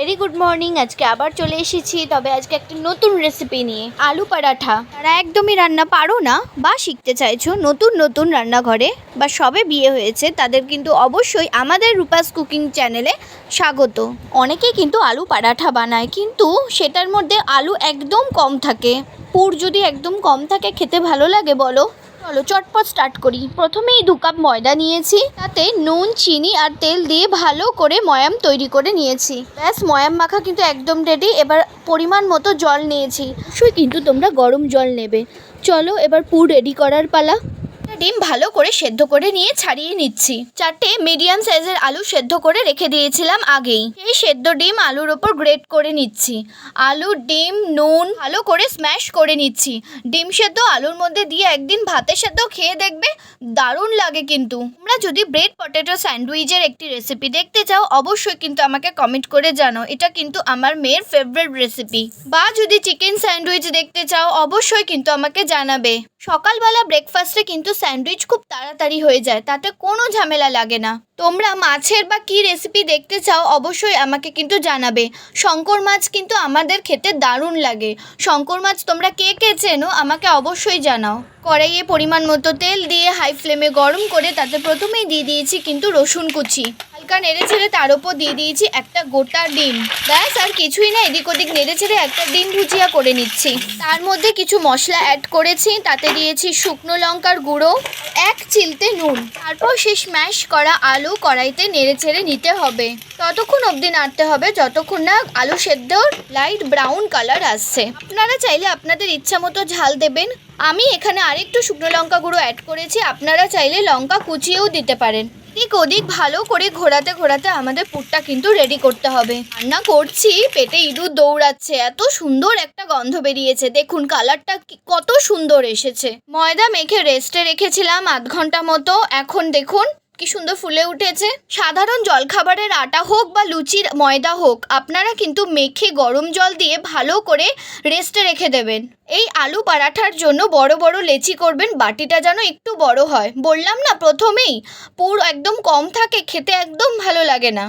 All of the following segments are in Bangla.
ভেরি গুড মর্নিং আজকে আবার চলে এসেছি, তবে আজকে একটা নতুন রেসিপি নিয়ে। আলু পরাঠা। তারা একদমই রান্না পারো না বা শিখতে চাইছো নতুন নতুন রান্নাঘরে বা সবে বিয়ে হয়েছে, তাদের কিন্তু অবশ্যই আমাদের রূপাস কুকিং চ্যানেলে স্বাগত। অনেকে কিন্তু আলু পরাঠা বানায়, কিন্তু সেটার মধ্যে আলু একদম কম থাকে। পুর যদি একদম কম থাকে, খেতে ভালো লাগে, বলো। চলো, চটপট স্টার্ট করি। প্রথমেই দু কাপ ময়দা নিয়েছি, তাতে নুন, চিনি আর তেল দিয়ে ভালো করে ময়াম তৈরি করে নিয়েছি। ব্যাস, ময়াম মাখা কিন্তু একদম রেডি এবার পরিমাণ মতো জল নিয়েছি। অবশ্যই কিন্তু তোমরা গরম জল নেবে। চলো, এবার পুর রেডি করার পালা। ডিম ভালো করে সেদ্ধ করে নিয়ে ছাড়িয়ে নিচ্ছি। চারটে মিডিয়াম সাইজের আলু সেদ্ধ করে রেখে দিয়েছিলাম আগেই। এই সেদ্ধ ডিম আলুর ওপর গ্রেট করে নিচ্ছি। আলু, ডিম, নুন ভালো করে স্ম্যাশ করে নিচ্ছি। ডিম সেদ্ধ আলুর মধ্যে দিয়ে একদিন ভাতের সেদ্ধ খেয়ে দেখবে দারুণ লাগে কিন্তু। তোমরা যদি ব্রেড পটেটো স্যান্ডউইচের একটি রেসিপি দেখতে চাও, অবশ্যই কিন্তু আমাকে কমেন্ট করে জানো এটা কিন্তু আমার মেয়ের ফেভারিট রেসিপি বা যদি চিকেন স্যান্ডউইচ দেখতে চাও, অবশ্যই কিন্তু আমাকে জানাবে। সকালবেলা ব্রেকফাস্টে কিন্তু স্যান্ডউইচ খুব তাড়াতাড়ি হয়ে যায়, তাতে কোনো ঝামেলা লাগে না। তোমরা মাছের বা কী রেসিপি দেখতে চাও অবশ্যই আমাকে কিন্তু জানাবে। শঙ্কর মাছ কিন্তু আমাদের খেতে দারুণ লাগে। শঙ্কর মাছ তোমরা কে কে চেনো আমাকে অবশ্যই জানাও। কড়াইয়ে পরিমাণ মতো তেল দিয়ে হাই ফ্লেমে গরম করে তাতে প্রথমেই দিয়ে দিয়েছি কিন্তু রসুন কুচি। হালকা নেড়ে ছেড়ে তার উপর দিয়ে দিয়েছি একটা গোটা ডিম। ব্যাস, আর কিছুই না, এদিক ওদিক নেড়ে ছেড়ে একটা ডিম ভুজিয়া করে নিচ্ছি। তার মধ্যে কিছু মশলা অ্যাড করেছি, তাতে দিয়েছি শুকনো লঙ্কার গুঁড়ো, এক চিলতে নুন। তারপর সেই স্ম্যাশ করা আলু কড়াইতে নেড়ে ছেড়ে নিতে হবে। ততক্ষণ অবধি নাড়তে হবে, যতক্ষণ না আলু সেদ্ধ লাইট ব্রাউন কালার আসছে। আপনারা চাইলে আপনাদের ইচ্ছা মতো ঝাল দেবেন। আমি এখানে আরেকটু শুকনো লঙ্কা গুঁড়ো অ্যাড করেছি, আপনারা চাইলে লঙ্কা কুচিয়েও দিতে পারেন। এদিক ওদিক ভালো করে ঘোরাতে ঘোরাতে আমাদের পুরটা কিন্তু রেডি করতে হবে। রান্না করছি, পেটে ইঁদুর দৌড়াচ্ছে, এত সুন্দর একটা গন্ধ বেরিয়েছে। দেখুন কালারটা কত সুন্দর এসেছে। ময়দা মেখে রেস্টে রেখেছিলাম আধ ঘণ্টা মতো, এখন দেখুন কি সুন্দর ফুলে উঠেছে। সাধারণ জলখাবারের আটা হোক বা লুচির ময়দা হোক, আপনারা কিন্তু মেখে গরম জল দিয়ে ভালো করে রেস্টে রেখে দেবেন। এই আলু পরাঠার জন্য বড় বড় লেচি করবেন, বাটিটা যেন একটু বড় হয়। বললাম না, প্রথমেই পুর একদম কম থাকে, খেতে একদম ভালো লাগে না।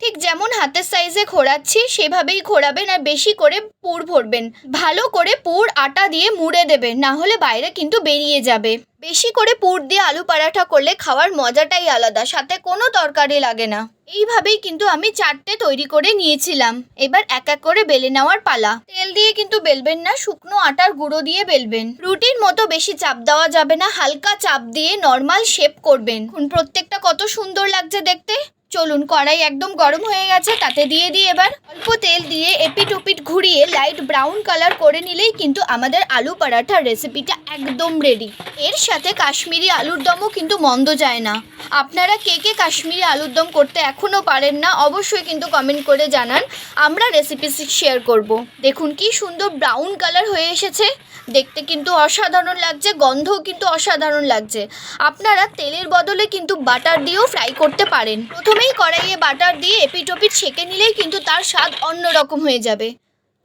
ঠিক যেমন হাতের সাইজে খোড়াচ্ছি সেভাবেই খোড়াবেন আর বেশি করে পুর ভরবেন। ভালো করে পুর আটা দিয়ে মুড়ে দেবেন, না হলে বাইরে কিন্তু বেরিয়ে যাবে। বেশি করে পুর দিয়ে আলু পরাঠা করলে খাওয়ার মজাটাই আলাদা, সাথে কোনো তরকারি লাগে না। এইভাবেই কিন্তু আমি চারটে তৈরি করে নিয়েছিলাম। এবার এক এক করে বেলে নেওয়ার পালা। তেল দিয়ে কিন্তু বেলবেন না, শুকনো আটার গুঁড়ো দিয়ে বেলবেন। রুটির মতো বেশি চাপ দেওয়া যাবে না, হালকা চাপ দিয়ে নর্মাল শেপ করবেন। প্রত্যেকটা কত সুন্দর লাগছে দেখতে। চলুন, কড়াই একদম গরম হয়ে গেছে, তাতে দিয়ে দিই এবার। অল্প তেল দিয়ে এপিট ওপিট ঘুরিয়ে লাইট ব্রাউন কালার করে নিলেই কিন্তু আমাদের আলু পরাঠার রেসিপিটা একদম রেডি এর সাথে কাশ্মীরি আলুর দমও কিন্তু মন্দ যায় না। আপনারা কে কে কাশ্মীরি আলুর দম করতে এখনও পারেন না, অবশ্যই কিন্তু কমেন্ট করে জানান। আমরা রেসিপি শেয়ার করব। দেখুন কি সুন্দর ব্রাউন কালার হয়ে এসেছে। দেখতে কিন্তু অসাধারণ লাগছে, গন্ধও কিন্তু অসাধারণ লাগছে। আপনারা তেলের বদলে কিন্তু বাটার দিয়েও ফ্রাই করতে পারেন। প্রথমেই কড়াইয়ে বাটার দিয়ে এপিটোপিট সেঁকে নিলেই কিন্তু তার স্বাদ অন্যরকম হয়ে যাবে।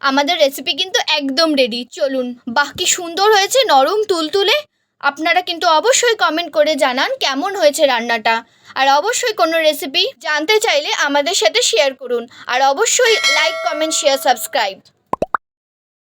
আমাদের রেসিপি কিন্তু একদম রেডি চলুন, বাহ, কি সুন্দর হয়েছে নরম তুলতুলে। আপনারা কিন্তু অবশ্যই কমেন্ট করে জানান কেমন হয়েছে রান্নাটা। আর অবশ্যই কোনো রেসিপি জানতে চাইলে আমাদের সাথে শেয়ার করুন। আর অবশ্যই লাইক কমেন্ট শেয়ার সাবস্ক্রাইব